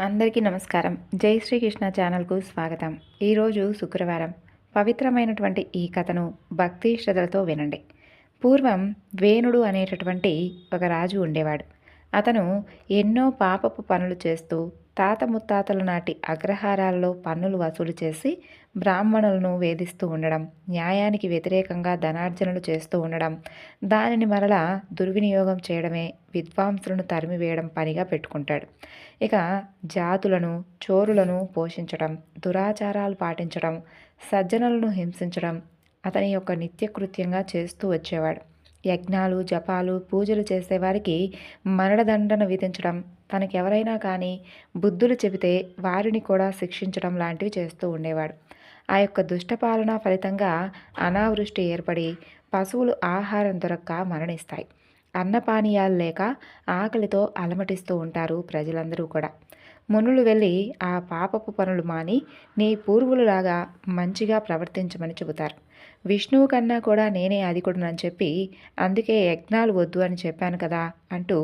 అందరికీ నమస్కారం. జై శ్రీకృష్ణ ఛానల్కు స్వాగతం. ఈరోజు శుక్రవారం. పవిత్రమైనటువంటి ఈ కథను భక్తి శ్రద్ధలతో వినండి. పూర్వం వేణుడు అనేటటువంటి ఒక రాజు ఉండేవాడు. అతను ఎన్నో పాపపు పనులు చేస్తూ తాత ముత్తాతల నాటి అగ్రహారాలలో పన్నులు వసూలు చేసి బ్రాహ్మణులను వేధిస్తూ ఉండడం న్యాయానికి వ్యతిరేకంగా ధనార్జనలు చేస్తూ ఉండడం దానిని మరలా దుర్వినియోగం చేయడమే విద్వాంసులను తరిమివేయడం పనిగా పెట్టుకుంటాడు. ఇక జాతులను చోరులను పోషించడం దురాచారాలు పాటించడం సజ్జనులను హింసించడం అతని యొక్క నిత్యకృత్యంగా చేస్తూ వచ్చేవాడు. యజ్ఞాలు జపాలు పూజలు చేసేవారికి మరణదండన విధించడం. తనకెవరైనా కానీ బుద్ధులు చెబితే వారిని కూడా శిక్షించడం లాంటివి చేస్తూ ఉండేవాడు. ఆ యొక్క దుష్టపాలన ఫలితంగా అనావృష్టి ఏర్పడి పశువులు ఆహారం దొరక్క మరణిస్తాయి. అన్నపానీయాలు లేక ఆకలితో అలమటిస్తూ ఉంటారు ప్రజలందరూ కూడా. మునులు వెళ్ళి ఆ పాపపు పనులు మాని నీ పూర్వులలాగా మంచిగా ప్రవర్తించమని చెబుతారు. విష్ణువు కన్నా కూడా నేనే అధికుడునని చెప్పి అందుకే యజ్ఞాలు వద్దు అని చెప్పాను కదా అంటూ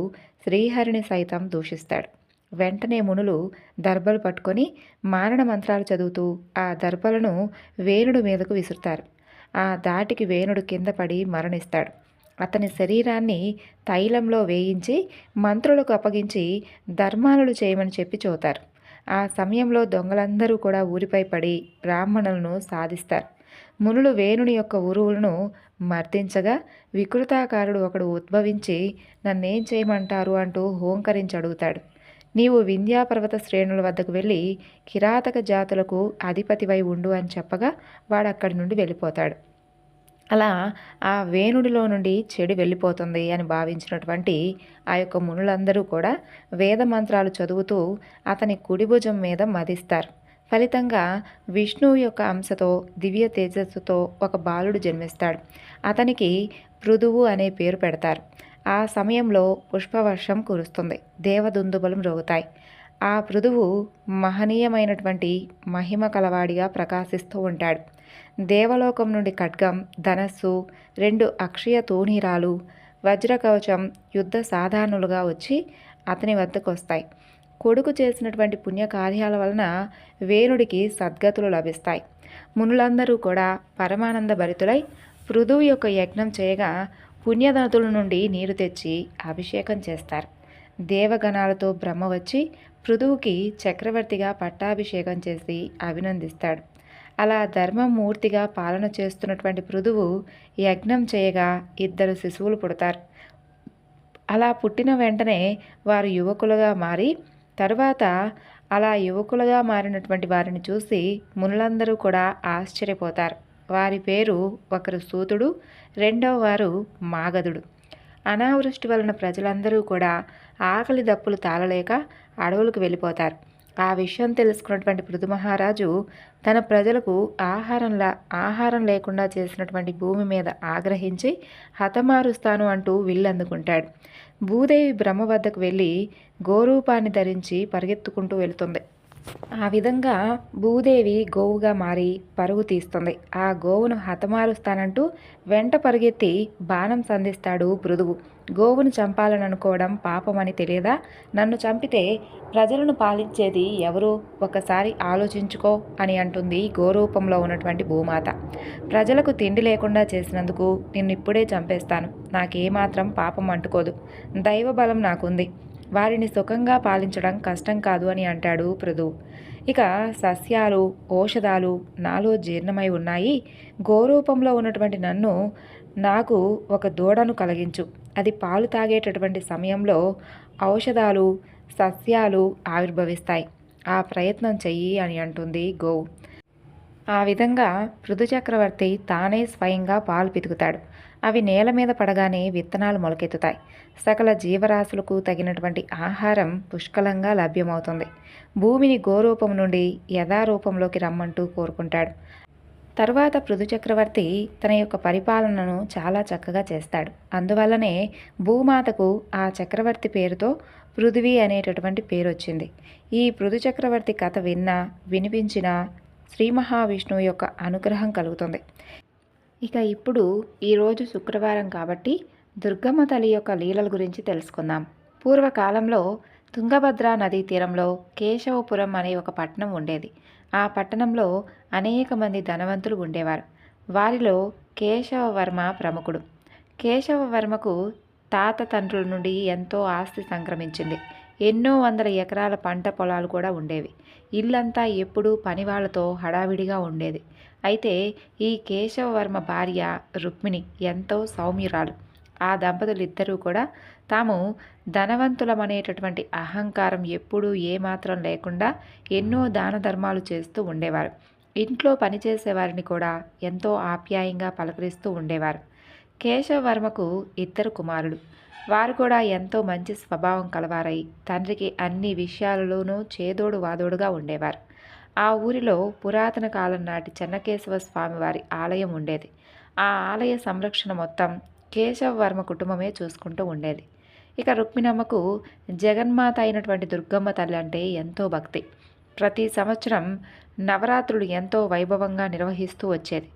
శ్రీహరిని సైతం దూషిస్తాడు. వెంటనే మునులు దర్భలు పట్టుకొని మారణ మంత్రాలు చదువుతూ ఆ దర్భలను వేణుడు మీదకు విసురుతారు. ఆ దాటికి వేణుడు కింద పడి మరణిస్తాడు. అతని శరీరాన్ని తైలంలో వేయించి మంత్రులకు అప్పగించి ధర్మాలను చేయమని చెప్పి చూతారు ఆ సమయంలో దొంగలందరూ కూడా ఊరిపై పడి బ్రాహ్మణులను సాధిస్తారు. మునులు వేణుని యొక్క ఉరువులను మర్దించగా వికృతాకారుడు ఒకడు ఉద్భవించి నన్నేం చేయమంటారు? అంటూ హోంకరించి అడుగుతాడు. నీవు వింధ్యాపర్వత శ్రేణుల వద్దకు వెళ్ళి కిరాతక జాతులకు అధిపతివై ఉండు అని చెప్పగా వాడు అక్కడి నుండి వెళ్ళిపోతాడు. అలా ఆ వేణుడిలో నుండి చెడు వెళ్ళిపోతుంది అని భావించినటువంటి ఆ యొక్క మునులందరూ కూడా వేద మంత్రాలు చదువుతూ అతని కుడి భుజం మీద మదిస్తారు. ఫలితంగా విష్ణువు యొక్క అంశతో దివ్య తేజస్సుతో ఒక బాలుడు జన్మిస్తాడు. అతనికి పృథువు అనే పేరు పెడతారు. ఆ సమయంలో పుష్పవర్షం కురుస్తుంది. దేవదుందుబలం రోగుతాయి. ఆ పృథువు మహనీయమైనటువంటి మహిమ కలవాడిగా ప్రకాశిస్తూ ఉంటాడు. దేవలోకం నుండి ఖడ్గం ధనస్సు రెండు అక్షయ తూణీరాలు వజ్రకవచం యుద్ధ సాధారణులుగా వచ్చి అతని వద్దకు వస్తాయి. కొడుకు చేసినటువంటి పుణ్యకార్యాల వలన వేణుడికి సద్గతులు లభిస్తాయి. మునులందరూ కూడా పరమానంద భరితులై పృథువు యొక్క యజ్ఞం చేయగా పుణ్యనదుల నుండి నీరు తెచ్చి అభిషేకం చేస్తారు. దేవగణాలతో బ్రహ్మ వచ్చి పృథువుకి చక్రవర్తిగా పట్టాభిషేకం చేసి అభినందిస్తాడు. అలా ధర్మమూర్తిగా పాలన చేస్తున్నటువంటి పృథువు యజ్ఞం చేయగా ఇద్దరు శిశువులు పుడతారు. అలా పుట్టిన వెంటనే వారు యువకులుగా మారి తరువాత అలా యువకులుగా మారినటువంటి వారిని చూసి మునులందరూ కూడా ఆశ్చర్యపోతారు. వారి పేరు ఒకరు సూతుడు రెండవ వారు మాగధుడు అనావృష్టి వలన ప్రజలందరూ కూడా ఆకలి దప్పులు తాళలేక అడవులకు వెళ్ళిపోతారు. ఆ విషయం తెలుసుకున్నటువంటి పృథు మహారాజు తన ప్రజలకు ఆహారంలా ఆహారం లేకుండా చేసినటువంటి భూమి మీద ఆగ్రహించి హతమారుస్తాను అంటూ విల్లందుకుంటాడు భూదేవి బ్రహ్మ వద్దకు వెళ్ళి గోరూపాన్ని ధరించి పరిగెత్తుకుంటూ వెళుతుంది. ఆ విధంగా భూదేవి గోవుగా మారి పరుగు తీస్తుంది. ఆ గోవును హతమారుస్తానంటూ వెంట పరుగెత్తి బాణం సంధిస్తాడు పృథువు గోవును చంపాలని అనుకోవడం పాపమని తెలియదా? నన్ను చంపితే ప్రజలను పాలించేది ఎవరు? ఒకసారి ఆలోచించుకో అని అంటుంది గోరూపంలో ఉన్నటువంటి భూమాత. ప్రజలకు తిండి లేకుండా చేసినందుకు నిన్ను ఇప్పుడే చంపేస్తాను. నాకేమాత్రం పాపం అంటుకోదు. దైవబలం నాకుంది. వారిని సుఖంగా పాలించడం కష్టం కాదు అని అంటాడు పృథు. ఇక సస్యాలు ఔషధాలు నాలో జీర్ణమై ఉన్నాయి. గోరూపంలో ఉన్నటువంటి నన్ను నాకు ఒక దూడను కలిగించు. అది పాలు తాగేటటువంటి సమయంలో ఔషధాలు సస్యాలు ఆవిర్భవిస్తాయి. ఆ ప్రయత్నం చెయ్యి అని అంటుంది గోవు. ఆ విధంగా పృథు చక్రవర్తి తానే స్వయంగా పాలు పితుకుతాడు. అవి నేల మీద పడగానే విత్తనాలు మొలకెత్తుతాయి. సకల జీవరాశులకు తగినటువంటి ఆహారం పుష్కలంగా లభ్యమవుతుంది. భూమిని గోరూపం నుండి యథారూపంలోకి రమ్మంటూ కోరుకుంటాడు. తర్వాత పృథు చక్రవర్తి తన యొక్క పరిపాలనను చాలా చక్కగా చేస్తాడు. అందువల్లనే భూమాతకు ఆ చక్రవర్తి పేరుతో పృథివీ అనేటటువంటి పేరు వచ్చింది. ఈ పృథు చక్రవర్తి కథ విన్నా వినిపించినా శ్రీ మహావిష్ణువు యొక్క అనుగ్రహం కలుగుతుంది. ఇక ఇప్పుడు ఈరోజు శుక్రవారం కాబట్టి దుర్గమ్మ తల్లి యొక్క లీలల గురించి తెలుసుకుందాం. పూర్వకాలంలో తుంగభద్ర నదీ తీరంలో కేశవపురం అనే ఒక పట్టణం ఉండేది. ఆ పట్టణంలో అనేక మంది ధనవంతులు ఉండేవారు. వారిలో కేశవవర్మ ప్రముఖుడు. కేశవవర్మకు తాత తండ్రుల నుండి ఎంతో ఆస్తి సంక్రమించింది. ఎన్నో వందల ఎకరాల పంట పొలాలు కూడా ఉండేవి. ఇల్లంతా ఎప్పుడూ పనివాళ్ళతో హడావిడిగా ఉండేది. అయితే ఈ కేశవవర్మ భార్య రుక్మిణి ఎంతో సౌమ్యురాలు. ఆ దంపతులిద్దరూ కూడా తాము ధనవంతులమనేటటువంటి అహంకారం ఎప్పుడూ ఏమాత్రం లేకుండా ఎన్నో దాన ధర్మాలు చేస్తూ ఉండేవారు. ఇంట్లో పనిచేసేవారిని కూడా ఎంతో ఆప్యాయంగా పలకరిస్తూ ఉండేవారు. కేశవవర్మకు ఇద్దరు కుమారులు. వారు కూడా ఎంతో మంచి స్వభావం కలవారై తండ్రికి అన్ని విషయాలలోనూ చేదోడు వాదోడుగా ఉండేవారు. ఆ ఊరిలో పురాతన కాలం నాటి చెన్నకేశవ స్వామివారి ఆలయం ఉండేది. ఆ ఆలయ సంరక్షణ మొత్తం కేశవవర్మ కుటుంబమే చూసుకుంటూ ఉండేది. ఇక రుక్మిణమ్మకు జగన్మాత అయినటువంటి దుర్గమ్మ తల్లి అంటే ఎంతో భక్తి. ప్రతి సంవత్సరం నవరాత్రులు ఎంతో వైభవంగా నిర్వహిస్తూ వచ్చేది.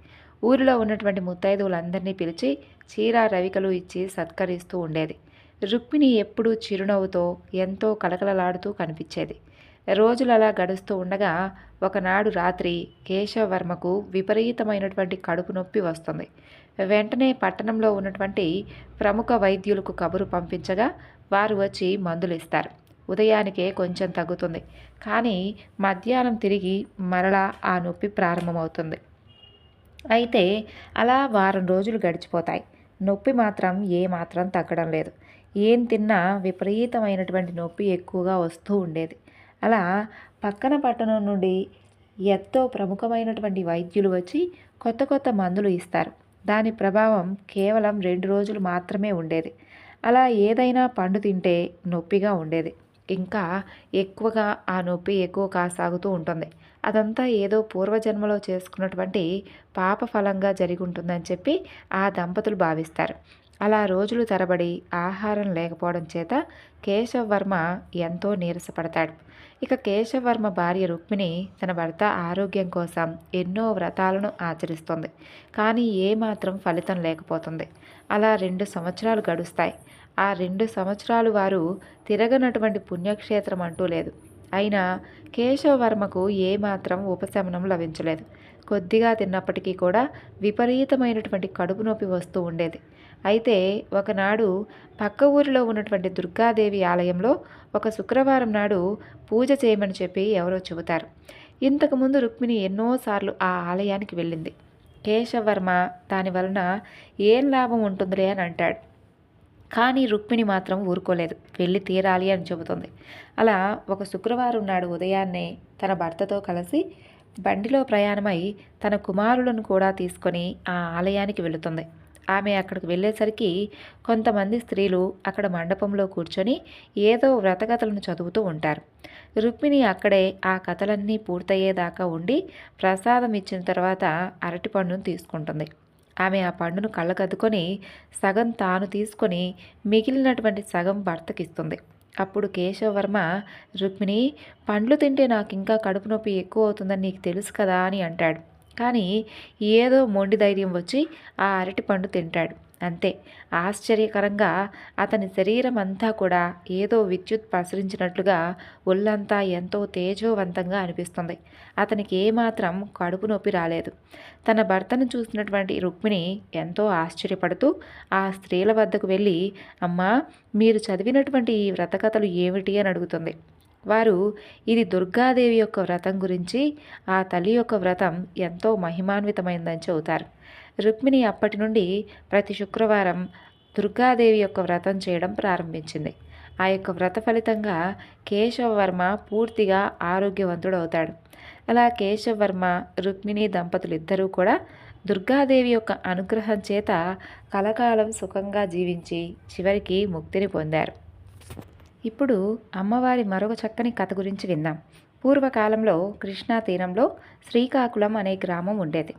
ఊరిలో ఉన్నటువంటి ముత్తైదువులందరినీ పిలిచి చీర రవికలు ఇచ్చి సత్కరిస్తూ ఉండేది. రుక్మిణి ఎప్పుడూ చిరునవ్వుతో ఎంతో కలకలలాడుతూ కనిపించేది. రోజులు అలా గడుస్తూ ఉండగా ఒకనాడు రాత్రి కేశవవర్మకు విపరీతమైనటువంటి కడుపు నొప్పి వస్తుంది. వెంటనే పట్టణంలో ఉన్నటువంటి ప్రముఖ వైద్యులకు కబురు పంపించగా వారు వచ్చి మందులు ఇస్తారు. ఉదయానికే కొంచెం తగ్గుతుంది. కానీ మధ్యాహ్నం తిరిగి మరలా ఆ నొప్పి ప్రారంభమవుతుంది. అయితే అలా వారం రోజులు గడిచిపోతాయి. నొప్పి మాత్రం ఏమాత్రం తగ్గడం లేదు. ఏం తిన్నా విపరీతమైనటువంటి నొప్పి ఎక్కువగా వస్తూ ఉండేది. అలా పక్కన పట్టణం నుండి ఎంతో ప్రముఖమైనటువంటి వైద్యులు వచ్చి కొత్త కొత్త మందులు ఇస్తారు. దాని ప్రభావం కేవలం రెండు రోజులు మాత్రమే ఉండేది. అలా ఏదైనా పండు తింటే నొప్పిగా ఉండేది. ఇంకా ఎక్కువగా ఆ నొప్పి ఎక్కువ కాసాగుతూ ఉంటుంది. అదంతా ఏదో పూర్వజన్మలో చేసుకున్నటువంటి పాప ఫలంగా జరిగి ఉంటుందని చెప్పి ఆ దంపతులు భావిస్తారు. అలా రోజులు తరబడి ఆహారం లేకపోవడం చేత కేశవవర్మ ఎంతో నీరసపడతాడు. ఇక కేశవర్మ భార్య రుక్మిణి తన భర్త ఆరోగ్యం కోసం ఎన్నో వ్రతాలను ఆచరిస్తుంది. కానీ ఏమాత్రం ఫలితం లేకపోతుంది. అలా రెండు సంవత్సరాలు గడుస్తాయి. ఆ రెండు సంవత్సరాలు వారు తిరగనటువంటి పుణ్యక్షేత్రం అంటూ లేదు. అయినా కేశవవర్మకు ఏమాత్రం ఉపశమనం లభించలేదు. కొద్దిగా తిన్నప్పటికీ కూడా విపరీతమైనటువంటి కడుపు నొప్పి వస్తూ ఉండేది. అయితే ఒకనాడు పక్క ఊరిలో ఉన్నటువంటి దుర్గాదేవి ఆలయంలో ఒక శుక్రవారం నాడు పూజ చేయమని చెప్పి ఎవరో చెబుతారు. ఇంతకుముందు రుక్మిణి ఎన్నోసార్లు ఆ ఆలయానికి వెళ్ళింది. కేశవర్మ దాని వలన ఏం లాభం ఉంటుందిలే అని అంటాడు. కానీ రుక్మిణి మాత్రం ఊరుకోలేదు. వెళ్ళి తీరాలి అని చెబుతుంది. అలా ఒక శుక్రవారం నాడు ఉదయాన్నే తన భర్తతో కలిసి బండిలో ప్రయాణమై తన కుమారులను కూడా తీసుకొని ఆ ఆలయానికి వెళుతుంది. ఆమె అక్కడికి వెళ్ళేసరికి కొంతమంది స్త్రీలు అక్కడ మండపంలో కూర్చొని ఏదో వ్రతకథలను చదువుతూ ఉంటారు. రుక్మిణి అక్కడే ఆ కథలన్నీ పూర్తయ్యేదాకా ఉండి ప్రసాదం ఇచ్చిన తర్వాత అరటిపండును తీసుకుంటుంది. ఆమె ఆ పండును కళ్ళకద్దుకొని సగం తాను తీసుకొని మిగిలినటువంటి సగం భర్తకిస్తుంది. అప్పుడు కేశవవర్మ రుక్మిణి పండ్లు తింటే నాకు ఇంకా కడుపు నొప్పి ఎక్కువ అవుతుందని నీకు తెలుసు కదా అని అంటాడు. కానీ ఏదో మొండి ధైర్యం వచ్చి ఆ అరటి పండు తింటాడు. అంతే. ఆశ్చర్యకరంగా అతని శరీరం అంతా కూడా ఏదో విద్యుత్ ప్రసరించినట్లుగా ఒళ్ళంతా ఎంతో తేజోవంతంగా అనిపిస్తుంది. అతనికి ఏమాత్రం కడుపు నొప్పి రాలేదు. తన భర్తను చూసినటువంటి రుక్మిణి ఎంతో ఆశ్చర్యపడుతూ ఆ స్త్రీల వద్దకు వెళ్ళి అమ్మా మీరు చదివినటువంటి ఈ వ్రతకథలు ఏమిటి? అని అడుగుతుంది. వారు ఇది దుర్గాదేవి యొక్క వ్రతం గురించి ఆ తల్లి యొక్క వ్రతం ఎంతో మహిమాన్వితమైందని చెబుతారు. రుక్మిణి అప్పటి నుండి ప్రతి శుక్రవారం దుర్గాదేవి యొక్క వ్రతం చేయడం ప్రారంభించింది. ఆ యొక్క వ్రత ఫలితంగా కేశవవర్మ పూర్తిగా ఆరోగ్యవంతుడవుతాడు అలా కేశవవర్మ రుక్మిణి దంపతులు ఇద్దరూ కూడా దుర్గాదేవి యొక్క అనుగ్రహం చేత కలకాలం సుఖంగా జీవించి చివరికి ముక్తిని పొందారు. ఇప్పుడు అమ్మవారి మరొక చక్కని కథ గురించి విందాం. పూర్వకాలంలో కృష్ణా తీరంలో శ్రీకాకుళం అనే గ్రామం ఉండేది.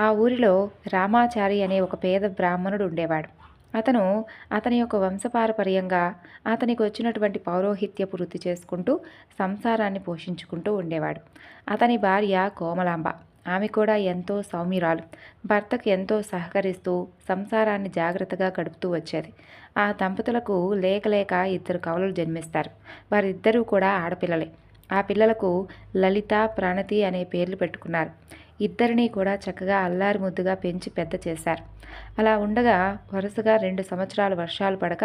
ఆ ఊరిలో రామాచారి అనే ఒక పేద బ్రాహ్మణుడు ఉండేవాడు. అతను అతని యొక్క వంశపారపర్యంగా అతనికి వచ్చినటువంటి పౌరోహిత్యపు వృత్తి చేసుకుంటూ సంసారాన్ని పోషించుకుంటూ ఉండేవాడు. అతని భార్య కోమలాంబ. ఆమె కూడా ఎంతో సౌమ్యురాలు. భర్తకు ఎంతో సహకరిస్తూ సంసారాన్ని జాగ్రత్తగా గడుపుతూ వచ్చేది. ఆ దంపతులకు లేక లేక ఇద్దరు కవలలు జన్మిస్తారు. వారిద్దరూ కూడా ఆడపిల్లలే. ఆ పిల్లలకు లలిత ప్రణతి అనే పేర్లు పెట్టుకున్నారు. ఇద్దరినీ కూడా చక్కగా అల్లారి ముద్దుగా పెంచి పెద్ద చేశారు. అలా ఉండగా వరుసగా రెండు సంవత్సరాలు వర్షాలు పడక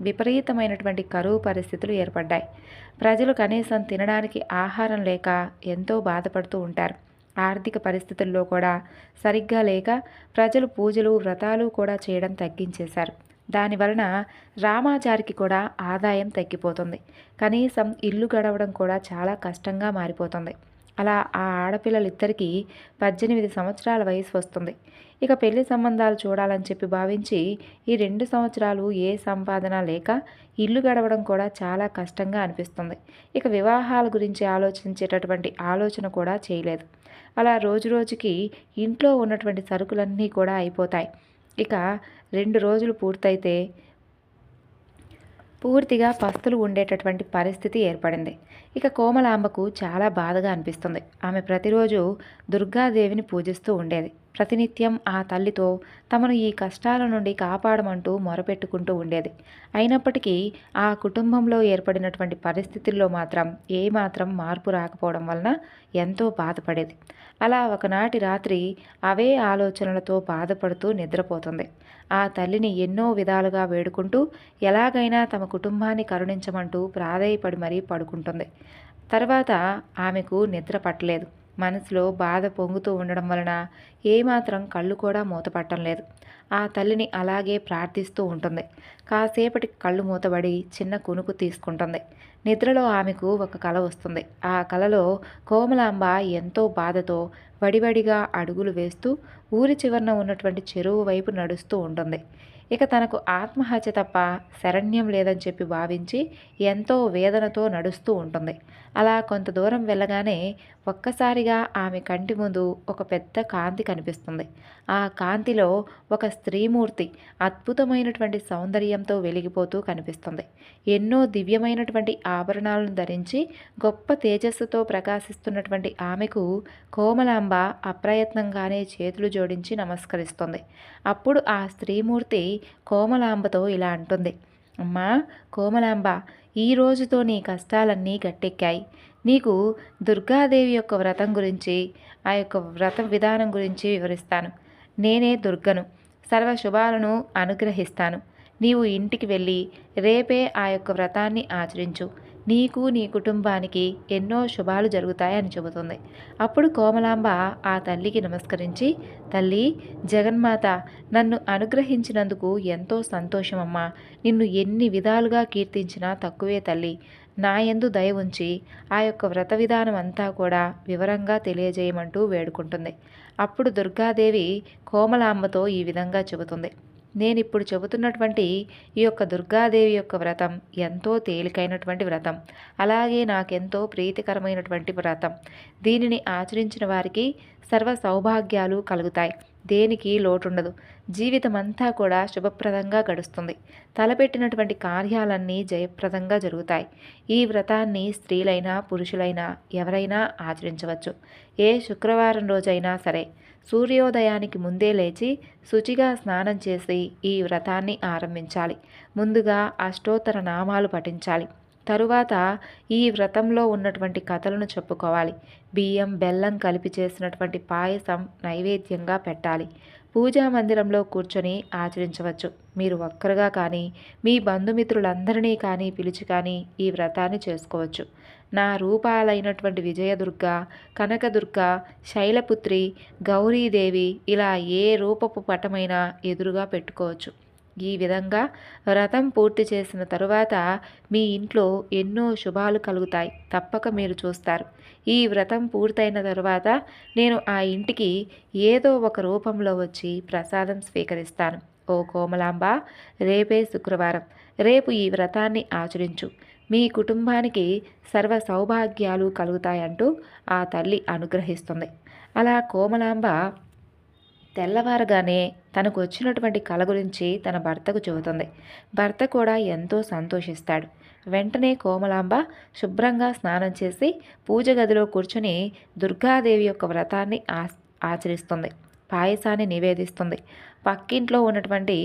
విపరీతమైనటువంటి కరువు పరిస్థితులు ఏర్పడ్డాయి. ప్రజలు కనీసం తినడానికి ఆహారం లేక ఎంతో బాధపడుతూ ఉంటారు. ఆర్థిక పరిస్థితుల్లో కూడా సరిగ్గా లేక ప్రజలు పూజలు వ్రతాలు కూడా చేయడం తగ్గించేశారు. దానివలన రామాచారికి కూడా ఆదాయం తగ్గిపోతుంది. కనీసం ఇల్లు గడవడం కూడా చాలా కష్టంగా మారిపోతుంది. అలా ఆ ఆడపిల్లలిద్దరికీ పద్దెనిమిది సంవత్సరాల వయసు వస్తుంది. ఇక పెళ్ళి సంబంధాలు చూడాలని చెప్పి భావించి ఈ రెండు సంవత్సరాలు ఏ సంపాదన లేక ఇల్లు గడవడం కూడా చాలా కష్టంగా అనిపిస్తుంది. ఇక వివాహాల గురించి ఆలోచించేటటువంటి ఆలోచన కూడా చేయలేదు. అలా రోజు రోజుకి ఇంట్లో ఉన్నటువంటి సరుకులన్నీ కూడా అయిపోతాయి. ఇక రెండు రోజులు పూర్తయితే పూర్తిగా పస్తులు ఉండేటటువంటి పరిస్థితి ఏర్పడింది. ఇక కోమలాంబకు చాలా బాధగా అనిపిస్తుంది. ఆమె ప్రతిరోజు దుర్గాదేవిని పూజిస్తూ ఉండేది. ప్రతినిత్యం ఆ తల్లితో తమను ఈ కష్టాల నుండి కాపాడమంటూ మొరపెట్టుకుంటూ ఉండేది. అయినప్పటికీ ఆ కుటుంబంలో ఏర్పడినటువంటి పరిస్థితుల్లో మాత్రం ఏమాత్రం మార్పు రాకపోవడం వలన ఎంతో బాధపడేది. అలా ఒకనాటి రాత్రి అవే ఆలోచనలతో బాధపడుతూ నిద్రపోతుంది. ఆ తల్లిని ఎన్నో విధాలుగా వేడుకుంటూ ఎలాగైనా తమ కుటుంబాన్ని కరుణించమంటూ ప్రాధేయపడి మరీ పడుకుంటుంది. తర్వాత ఆమెకు నిద్ర పట్టలేదు. మనసులో బాధ పొంగుతూ ఉండడం వలన ఏమాత్రం కళ్ళు కూడా మూతపట్టడం లేదు. ఆ తల్లిని అలాగే ప్రార్థిస్తూ ఉంటుంది. కాసేపటి కళ్ళు మూతబడి చిన్న కునుకు తీసుకుంటుంది. నిద్రలో ఆమెకు ఒక కల వస్తుంది. ఆ కలలో కోమలాంబ ఎంతో బాధతో వడివడిగా అడుగులు వేస్తూ ఊరి చివరన ఉన్నటువంటి చెరువు వైపు నడుస్తూ ఉంటుంది. ఇక తనకు ఆత్మహత్య తప్ప శరణ్యం లేదని చెప్పి భావించి ఎంతో వేదనతో నడుస్తూ ఉంటుంది. అలా కొంత దూరం వెళ్ళగానే ఒక్కసారిగా ఆమె కంటి ముందు ఒక పెద్ద కాంతి కనిపిస్తుంది. ఆ కాంతిలో ఒక స్త్రీమూర్తి అద్భుతమైనటువంటి సౌందర్యంతో వెలిగిపోతూ కనిపిస్తుంది. ఎన్నో దివ్యమైనటువంటి ఆభరణాలను ధరించి గొప్ప తేజస్సుతో ప్రకాశిస్తున్నటువంటి ఆమెకు కోమలాంబ అప్రయత్నంగానే చేతులు జోడించి నమస్కరిస్తుంది. అప్పుడు ఆ స్త్రీమూర్తి కోమలాంబతో ఇలా అంటుంది. అమ్మా కోమలాంబ ఈ రోజుతో నీ కష్టాలన్నీ గట్టెక్కాయి. నీకు దుర్గాదేవి యొక్క వ్రతం గురించి ఆ యొక్క వ్రత విధానం గురించి వివరిస్తాను. నేనే దుర్గను సర్వ శుభాలను అనుగ్రహిస్తాను. నీవు ఇంటికి వెళ్ళి రేపే ఆ యొక్క వ్రతాన్ని ఆచరించు. నీకు నీ కుటుంబానికి ఎన్నో శుభాలు జరుగుతాయని చెబుతుంది. అప్పుడు కోమలాంబ ఆ తల్లికి నమస్కరించి తల్లి జగన్మాత నన్ను అనుగ్రహించినందుకు ఎంతో సంతోషమమ్మా. నిన్ను ఎన్ని విధాలుగా కీర్తించినా తక్కువే తల్లి. నా యందు దయ ఉంచి ఆ యొక్క వ్రత విధానం అంతా కూడా వివరంగా తెలియజేయమంటూ వేడుకుంటుంది. అప్పుడు దుర్గాదేవి కోమలాంబతో ఈ విధంగా చెబుతుంది. నేను ఇప్పుడు చెబుతున్నటువంటి ఈ యొక్క దుర్గాదేవి యొక్క వ్రతం ఎంతో తేలికైనటువంటి వ్రతం. అలాగే నాకెంతో ప్రీతికరమైనటువంటి వ్రతం. దీనిని ఆచరించిన వారికి సర్వ సౌభాగ్యాలు కలుగుతాయి. దేనికి లోటుండదు. జీవితమంతా కూడా శుభప్రదంగా గడుస్తుంది. తలపెట్టినటువంటి కార్యాలన్నీ జయప్రదంగా జరుగుతాయి. ఈ వ్రతాన్ని స్త్రీలైనా పురుషులైనా ఎవరైనా ఆచరించవచ్చు. ఏ శుక్రవారం రోజైనా సరే సూర్యోదయానికి ముందే లేచి శుచిగా స్నానం చేసి ఈ వ్రతాన్ని ఆరంభించాలి. ముందుగా అష్టోత్తర నామాలు పఠించాలి. తరువాత ఈ వ్రతంలో ఉన్నటువంటి కథలను చెప్పుకోవాలి. బియ్యం బెల్లం కలిపి చేసినటువంటి పాయసం నైవేద్యంగా పెట్టాలి. పూజా మందిరంలో కూర్చొని ఆచరించవచ్చు. మీరు ఒక్కరుగా కానీ మీ బంధుమిత్రులందరినీ కానీ పిలిచి కానీ ఈ వ్రతాన్ని చేసుకోవచ్చు. నా రూపాలైనటువంటి విజయదుర్గ కనకదుర్గ శైలపుత్రి గౌరీదేవి ఇలా ఏ రూపపు పటమైనా ఎదురుగా పెట్టుకోవచ్చు. ఈ విధంగా వ్రతం పూర్తి చేసిన తరువాత మీ ఇంట్లో ఎన్నో శుభాలు కలుగుతాయి. తప్పక మీరు చూస్తారు. ఈ వ్రతం పూర్తయిన తరువాత నేను ఆ ఇంటికి ఏదో ఒక రూపంలో వచ్చి ప్రసాదం స్వీకరిస్తాను. ఓ కోమలాంబ రేపే శుక్రవారం. రేపు ఈ వ్రతాన్ని ఆచరించు. మీ కుటుంబానికి సర్వ సౌభాగ్యాలు కలుగుతాయంటూ ఆ తల్లి అనుగ్రహిస్తుంది. అలా కోమలాంబ తెల్లవారగానే తనకు వచ్చినటువంటి కల గురించి తన భర్తకు చెబుతుంది. భర్త కూడా ఎంతో సంతోషిస్తాడు. వెంటనే కోమలాంబ శుభ్రంగా స్నానం చేసి పూజ గదిలో కూర్చుని దుర్గాదేవి యొక్క వ్రతాన్ని ఆ ఆచరిస్తుంది. పాయసాన్ని నివేదిస్తుంది. పక్కింట్లో ఉన్నటువంటి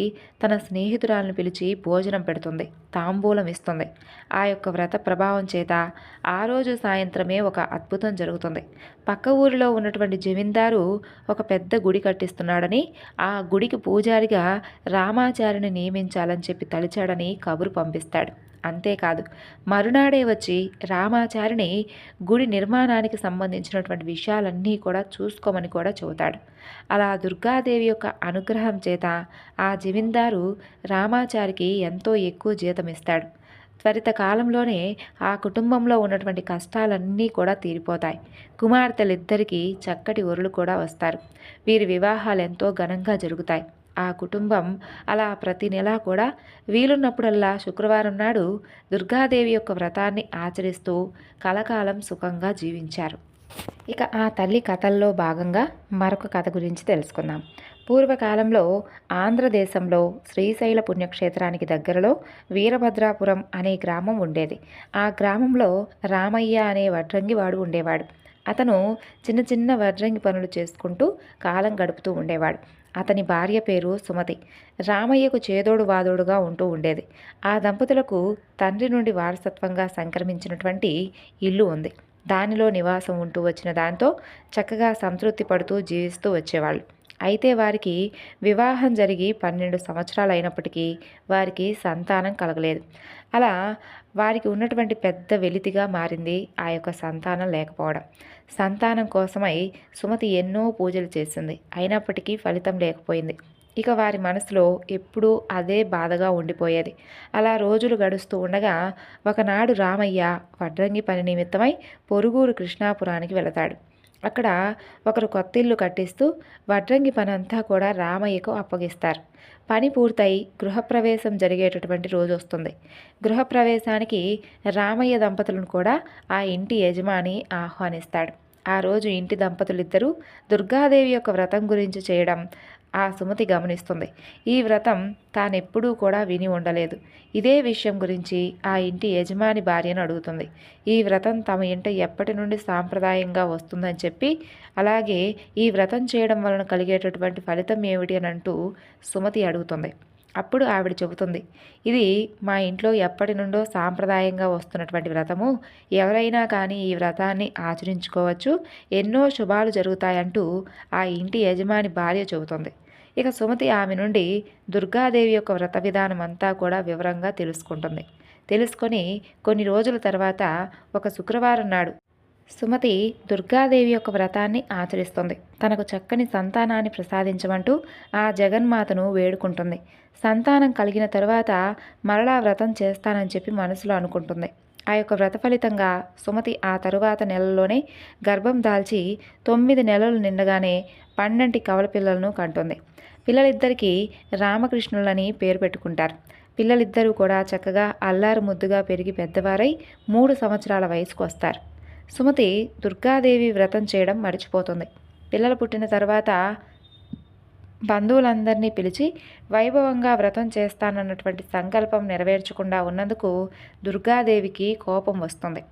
తన స్నేహితురాలను పిలిచి భోజనం పెడుతుంది తాంబూలం ఇస్తుంది. ఆ యొక్క వ్రత ప్రభావం చేత ఆ రోజు సాయంత్రమే ఒక అద్భుతం జరుగుతుంది. పక్క ఊరిలో ఉన్నటువంటి జమీందారు ఒక పెద్ద గుడి కట్టిస్తున్నాడని ఆ గుడికి పూజారిగా రామాచారిని నియమించాలని చెప్పి తలిచాడని కబురు పంపిస్తాడు. అంతేకాదు మరునాడే వచ్చి రామాచారిని గుడి నిర్మాణానికి సంబంధించినటువంటి విషయాలన్నీ కూడా చూసుకోమని కూడా చెబుతాడు. అలా దుర్గాదేవి యొక్క అనుగ్రహం చేత ఆ జమీందారు రామాచారికి ఎంతో ఎక్కువ జీతం ఇస్తాడు. త్వరిత కాలంలోనే ఆ కుటుంబంలో ఉన్నటువంటి కష్టాలన్నీ కూడా తీరిపోతాయి. కుమార్తెలిద్దరికీ చక్కటి ఒరులు కూడా వస్తారు. వీరి వివాహాలు ఎంతో ఘనంగా జరుగుతాయి. ఆ కుటుంబం అలా ప్రతి నెలా కూడా వీలున్నప్పుడల్లా శుక్రవారం నాడు దుర్గాదేవి యొక్క వ్రతాన్ని ఆచరిస్తూ కలకాలం సుఖంగా జీవించారు. ఇక ఆ తల్లి కథల్లో భాగంగా మరొక కథ గురించి తెలుసుకుందాం. పూర్వకాలంలో ఆంధ్రదేశంలో శ్రీశైల పుణ్యక్షేత్రానికి దగ్గరలో వీరభద్రాపురం అనే గ్రామం ఉండేది. ఆ గ్రామంలో రామయ్య అనే వడ్రంగి వాడు ఉండేవాడు. అతను చిన్న చిన్న వడ్రంగి పనులు చేసుకుంటూ కాలం గడుపుతూ ఉండేవాడు. అతని భార్య పేరు సుమతి. రామయ్యకు చేదోడు వాదోడుగా ఉంటూ ఉండేది. ఆ దంపతులకు తండ్రి నుండి వారసత్వంగా సంక్రమించినటువంటి ఇల్లు ఉంది. దానిలో నివాసం ఉంటూ వచ్చిన దాంతో చక్కగా సంతృప్తి పడుతూ జీవిస్తూ వచ్చేవాళ్ళు. అయితే వారికి వివాహం జరిగి పన్నెండు సంవత్సరాలు అయినప్పటికీ వారికి సంతానం కలగలేదు. అలా వారికి ఉన్నటువంటి పెద్ద వెలితిగా మారింది ఆ యొక్క సంతానం లేకపోవడం. సంతానం కోసమై సుమతి ఎన్నో పూజలు చేసింది. అయినప్పటికీ ఫలితం లేకపోయింది. ఇక వారి మనసులో ఎప్పుడూ అదే బాధగా ఉండిపోయేది. అలా రోజులు గడుస్తూ ఉండగా ఒకనాడు రామయ్య వడ్రంగి పని నిమిత్తమై పొరుగురు కృష్ణాపురానికి వెళతాడు. అక్కడ ఒకరు కొత్త ఇల్లు కట్టిస్తూ వడ్రంగి పని అంతా కూడా రామయ్యకు అప్పగిస్తారు. పని పూర్తయి గృహప్రవేశం జరిగేటటువంటి రోజు వస్తుంది. గృహప్రవేశానికి రామయ్య దంపతులను కూడా ఆ ఇంటి యజమాని ఆహ్వానిస్తాడు. ఆ రోజు ఇంటి దంపతులిద్దరూ దుర్గాదేవి యొక్క వ్రతం గురించి చేయడం ఆ సుమతి గమనిస్తుంది. ఈ వ్రతం తానెప్పుడూ కూడా విని ఉండలేదు. ఇదే విషయం గురించి ఆ ఇంటి యజమాని భార్యను అడుగుతుంది. ఈ వ్రతం తమ ఇంట ఎప్పటి నుండి సాంప్రదాయంగా వస్తుందని చెప్పి అలాగే ఈ వ్రతం చేయడం వలన కలిగేటటువంటి ఫలితం ఏమిటి అని అంటూ సుమతి అడుగుతుంది. అప్పుడు ఆవిడ చెబుతుంది ఇది మా ఇంట్లో ఎప్పటి నుండో సాంప్రదాయంగా వస్తున్నటువంటి వ్రతము. ఎవరైనా కానీ ఈ వ్రతాన్ని ఆచరించుకోవచ్చు. ఎన్నో శుభాలు జరుగుతాయంటూ ఆ ఇంటి యజమాని భార్య చెబుతుంది. ఇక సుమతి ఆమె నుండి దుర్గాదేవి యొక్క వ్రత విధానం అంతా కూడా వివరంగా తెలుసుకుంటుంది. తెలుసుకొని కొన్ని రోజుల తర్వాత ఒక శుక్రవారం నాడు సుమతి దుర్గాదేవి యొక్క వ్రతాన్ని ఆచరిస్తుంది. తనకు చక్కని సంతానాన్ని ప్రసాదించమంటూ ఆ జగన్మాతను వేడుకుంటుంది. సంతానం కలిగిన తరువాత మరలా వ్రతం చేస్తానని చెప్పి మనసులో అనుకుంటుంది. ఆ యొక్క వ్రత ఫలితంగా సుమతి ఆ తరువాత నెలలోనే గర్భం దాల్చి తొమ్మిది నెలలు నిండగానే పన్నెంటి కవల పిల్లలను కంటుంది. పిల్లలిద్దరికీ రామకృష్ణులని పేరు పెట్టుకుంటారు. పిల్లలిద్దరూ కూడా చక్కగా అల్లారు ముద్దుగా పెరిగి పెద్దవారై మూడు సంవత్సరాల వయసుకు వస్తారు సుమతి దుర్గాదేవి వ్రతం చేయడం మర్చిపోతుంది. పిల్లలు పుట్టిన తర్వాత బంధువులందరినీ పిలిచి వైభవంగా వ్రతం చేస్తానన్నటువంటి సంకల్పం నెరవేర్చకుండా ఉన్నందుకు దుర్గాదేవికి కోపం వస్తుంది.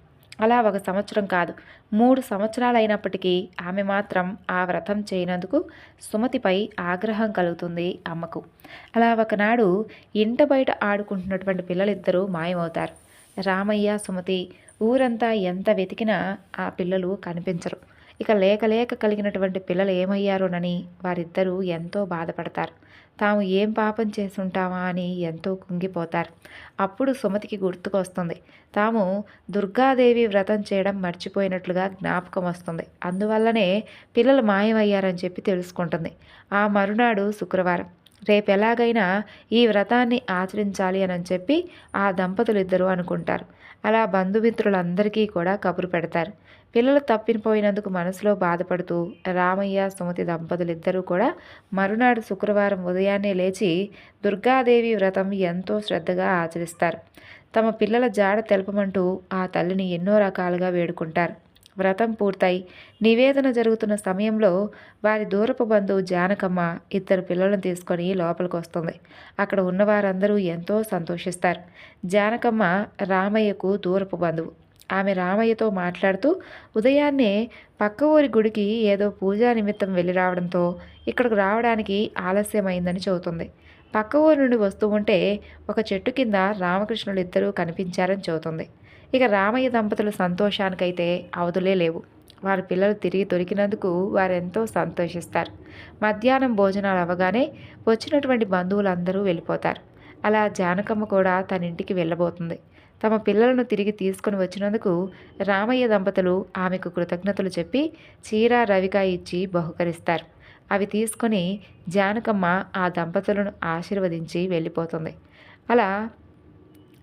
అలా ఒక సంవత్సరం కాదు మూడు సంవత్సరాలైనప్పటికీ ఆమె మాత్రం ఆ వ్రతం చేయనందుకు సుమతిపై ఆగ్రహం కలుగుతుంది అమ్మకు. అలా ఒకనాడు ఇంట బయట ఆడుకుంటున్నటువంటి పిల్లలిద్దరూ మాయమవుతారు. రామయ్య సుమతి ఊరంతా ఎంత వెతికినా ఆ పిల్లలు కనిపించరు. ఇక లేక లేక కలిగినటువంటి పిల్లలు ఏమయ్యారోనని వారిద్దరూ ఎంతో బాధపడతారు. తాము ఏం పాపం చేసుంటామా అని ఎంతో కుంగిపోతారు. అప్పుడు సుమతికి గుర్తుకొస్తుంది. తాము దుర్గాదేవి వ్రతం చేయడం మర్చిపోయినట్లుగా జ్ఞాపకం వస్తుంది. అందువల్లనే పిల్లలు మాయమయ్యారని చెప్పి తెలుసుకుంటుంది. ఆ మరునాడు శుక్రవారం. రేపు ఎలాగైనా ఈ వ్రతాన్ని ఆచరించాలి అని చెప్పి ఆ దంపతులు ఇద్దరు అనుకుంటారు. అలా బంధుమిత్రులందరికీ కూడా కబురు పెడతారు. పిల్లలు తప్పిపోయినందుకు మనసులో బాధపడుతూ రామయ్య సుమతి దంపతులిద్దరూ కూడా మరునాడు శుక్రవారం ఉదయాన్నే లేచి దుర్గాదేవి వ్రతం ఎంతో శ్రద్ధగా ఆచరిస్తారు. తమ పిల్లల జాడ తెలపమంటూ ఆ తల్లిని ఎన్నో రకాలుగా వేడుకుంటారు. వ్రతం పూర్తయి. నివేదన జరుగుతున్న సమయంలో వారి దూరపు బంధువు జానకమ్మ ఇద్దరు పిల్లలను తీసుకొని లోపలికి వస్తుంది. అక్కడ ఉన్న వారందరూ ఎంతో సంతోషిస్తారు. జానకమ్మ రామయ్యకు దూరపు బంధువు. ఆమె రామయ్యతో మాట్లాడుతూ ఉదయాన్నే పక్క ఊరి గుడికి ఏదో పూజా నిమిత్తం వెళ్ళి రావడంతో ఇక్కడికి రావడానికి ఆలస్యమైందని చెబుతుంది. పక్క ఊరి నుండి వస్తూ ఉంటే ఒక చెట్టు కింద రామకృష్ణులు ఇద్దరూ కనిపించారని చెబుతుంది. ఇక రామయ్య దంపతుల సంతోషానికైతే అవధులే లేవు. వారి పిల్లలు తిరిగి దొరికినందుకు వారెంతో సంతోషిస్తారు. మధ్యాహ్నం భోజనాలు అవ్వగానే వచ్చినటువంటి బంధువులందరూ వెళ్ళిపోతారు. అలా జానకమ్మ కూడా తన ఇంటికి వెళ్ళబోతుంది. తమ పిల్లలను తిరిగి తీసుకుని వచ్చినందుకు రామయ్య దంపతులు ఆమెకు కృతజ్ఞతలు చెప్పి చీర రవిక ఇచ్చి బహుకరిస్తారు. అవి తీసుకొని జానకమ్మ ఆ దంపతులను ఆశీర్వదించి వెళ్ళిపోతుంది. అలా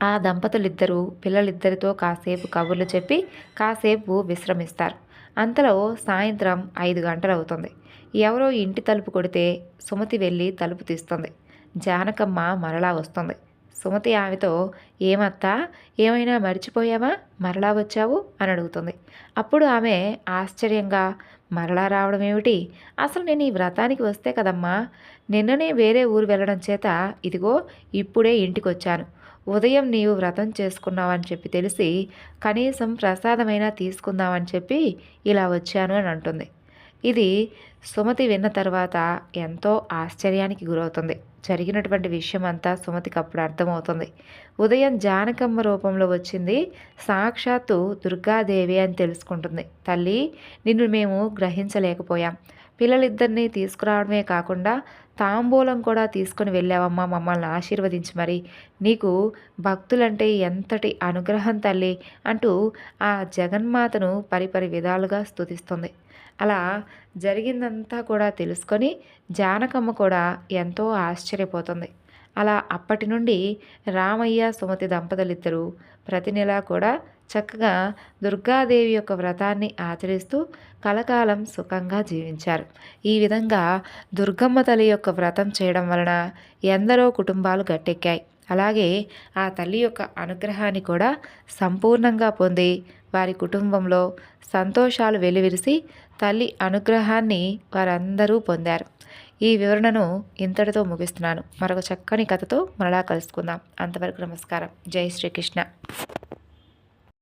ఆ దంపతులిద్దరూ పిల్లలిద్దరితో కాసేపు కబుర్లు చెప్పి కాసేపు విశ్రమిస్తారు. అంతలో సాయంత్రం ఐదు గంటలు అవుతుంది ఎవరో ఇంటి తలుపు కొడితే సుమతి వెళ్ళి తలుపు తీస్తుంది. జానకమ్మ మరలా వస్తుంది. సుమతి ఆమెతో ఏమత్తా ఏమైనా మర్చిపోయావా? మరలా వచ్చావు? అని అడుగుతుంది. అప్పుడు ఆమె ఆశ్చర్యంగా మరలా రావడం ఏమిటి? అసలు నేను ఈ వ్రతానికి వస్తే కదమ్మా నిన్ననే వేరే ఊరు వెళ్ళడం చేత ఇదిగో ఇప్పుడే ఇంటికి వచ్చాను ఉదయం నీవు వ్రతం చేసుకున్నావని చెప్పి తెలిసి కనీసం ప్రసాదమైనా తీసుకుందామని చెప్పి ఇలా వచ్చాను అని అంటుంది. ఇది సుమతి విన్న తర్వాత ఎంతో ఆశ్చర్యానికి గురవుతుంది. జరిగినటువంటి విషయం అంతా సుమతికి అప్పుడు అర్థమవుతుంది. ఉదయం జానకమ్మ రూపంలో వచ్చింది. సాక్షాత్తు దుర్గాదేవి అని తెలుసుకుంటుంది. తల్లి నిన్ను మేము గ్రహించలేకపోయాం. పిల్లలిద్దరినీ తీసుకురావడమే కాకుండా తాంబూలం కూడా తీసుకొని వెళ్ళావమ్మా మమ్మల్ని ఆశీర్వదించి మరి. నీకు భక్తులంటే ఎంతటి అనుగ్రహం తల్లి అంటూ ఆ జగన్మాతను పరిపరి విధాలుగా స్థుతిస్తుంది అలా జరిగిందంతా కూడా తెలుసుకొని జానకమ్మ కూడా ఎంతో ఆశ్చర్యపోతుంది. అలా అప్పటి నుండి రామయ్య సుమతి దంపతులిద్దరూ ప్రతి నెలా కూడా చక్కగా దుర్గాదేవి యొక్క వ్రతాన్ని ఆచరిస్తూ కలకాలం సుఖంగా జీవించారు. ఈ విధంగా దుర్గమ్మ తల్లి యొక్క వ్రతం చేయడం వలన ఎందరో కుటుంబాలు గట్టెక్కాయి. అలాగే ఆ తల్లి యొక్క అనుగ్రహాన్ని కూడా సంపూర్ణంగా పొంది వారి కుటుంబంలో సంతోషాలు వెలువిరిసి తల్లి అనుగ్రహాన్ని వారందరూ పొందారు. ఈ వివరణను ఇంతటితో ముగిస్తున్నాను. మరొక చక్కని కథతో మరలా కలుసుకుందాం. అంతవరకు నమస్కారం. జై శ్రీకృష్ణ.